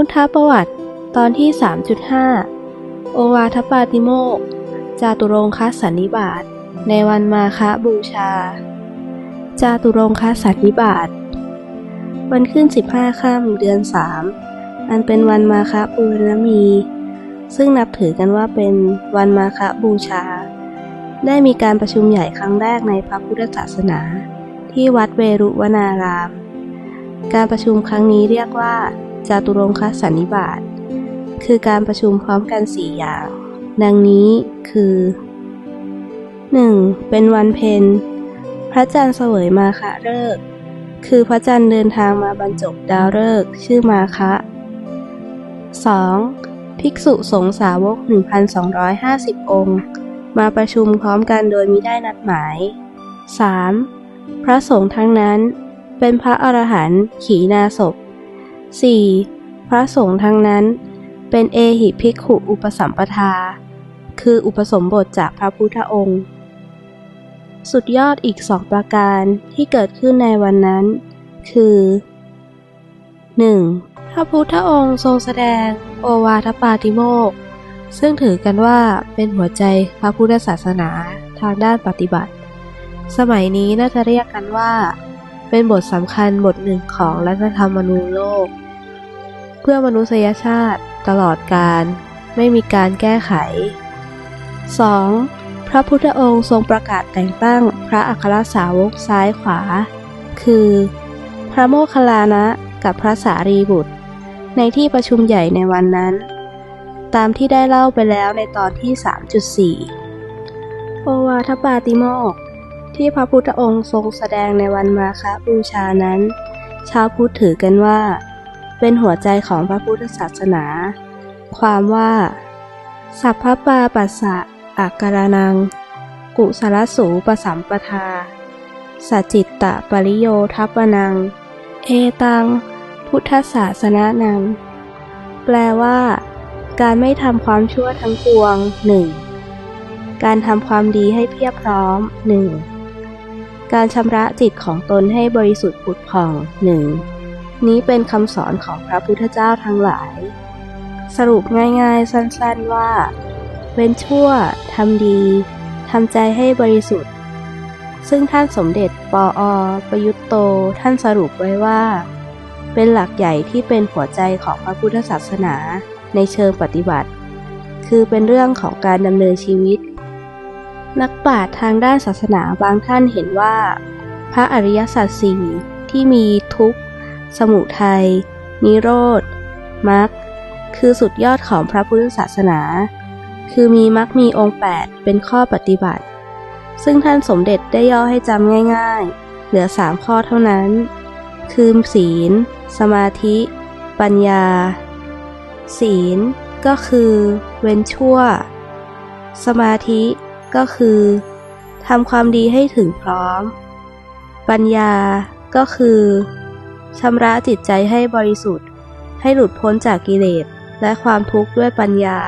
พุทธประวัติ ตอนที่ 3.5 โอวาทปาติโมก จาตุรงคสันนิบาต ในวันมาฆบูชา จาตุรงคสันนิบาต วันขึ้น 15ค่ำเดือน 3 อันเป็นวันมาฆบูรณมี ซึ่งนับถือกันว่าเป็นวันมาฆบูชา ได้มีการประชุมใหญ่ครั้งแรกในพระพุทธศาสนา ที่วัดเวรุวนาราม การประชุมครั้งนี้เรียกว่า จาตุรงคสันนิบาต คือการประชุมพร้อมกันสี่อย่าง ดังนี้คือ 1. เป็นวันเพ็ญพระจันทร์เสวยมาคะเลิกษ์คือพระจันทร์เดินทางมาบรรจบดาวฤกษ์ชื่อมาคะ 2. ภิกษุสงฆ์สาวก 1,250 องค์ มาประชุมพร้อมกันโดยมิได้นัดหมาย 3. พระสงฆ์ทั้งนั้นเป็นพระอรหันต์ขีณาศพ 4. พระสงฆ์ทั้งนั้นเป็นเอหิภิกขุอุปสัมปทา คืออุปสมบทจากพระพุทธองค์ สุดยอดอีกสองประการที่เกิดขึ้นในวันนั้น คือ 1. พระพุทธองค์ทรงแสดงโอวาทปาติโมก ซึ่งถือกันว่าเป็นหัวใจพระพุทธศาสนาทางด้านปฏิบัติ สมัยนี้น่าจะเรียกกันว่า เป็นบทสำคัญบทหนึ่งของรัฐธรรมนูญโลก เพื่อมนุษยชาติตลอดการไม่มีการแก้ไข 2. พระพุทธองค์ทรงประกาศแต่งตั้งพระอัครสาวกซ้ายขวา คือ พระโมคคัลลานะกับพระสารีบุตร ในที่ประชุมใหญ่ในวันนั้น ตามที่ได้เล่าไปแล้วในตอนที่ 3.4 โอวาทปาติโมก ที่พระพุทธองค์ทรงแสดงในวันมาฆบูชานั้น ชาวพุทธถือกันว่า เป็นหัวใจของพระพุทธศาสนา ความว่า สัพพปาปัสสะอักการนัง กุสลสูปสัมปทาสัจจิตตะปริโยทัปนัง เอตัง พุทธศาสนานัง แปลว่า การไม่ทำความชั่วทั้งปวงหนึ่งการทำความดีให้เพียบพร้อมหนึ่ง การชำระจิตของตนให้บริสุทธิ์ผุดผ่องหนึ่งนี้เป็นคำสอนของพระพุทธเจ้าทั้งหลาย สรุปง่ายๆ สั้นๆว่าเป็นชั่วทำดีทำใจให้บริสุทธิ์ ซึ่งท่านสมเด็จปออ ประยุตโตท่านสรุปไว้ว่า เป็นหลักใหญ่ที่เป็นหัวใจของพระพุทธศาสนาในเชิงปฏิบัติ คือเป็นเรื่องของการดำเนินชีวิต นักปราชญ์ทางด้านศาสนาบางท่านเห็นว่า พระอริยสัจสี่ที่มีทุกข์ สมุทัย นิโรธ มรรค คือสุดยอดของพระพุทธศาสนา คือมีมรรคมีองค์ 8 เป็นข้อปฏิบัติ ซึ่งท่านสมเด็จได้ย่อให้จำง่ายๆ เหลือ3ข้อเท่านั้น คือศีล สมาธิ ปัญญา ศีล ก็คือ เว้นชั่ว สมาธิ ก็คือทำความดีให้ถึงพร้อม ปัญญาก็คือชำระจิตใจให้บริสุทธิ์ ให้หลุดพ้นจากกิเลสและความทุกข์ด้วยปัญญา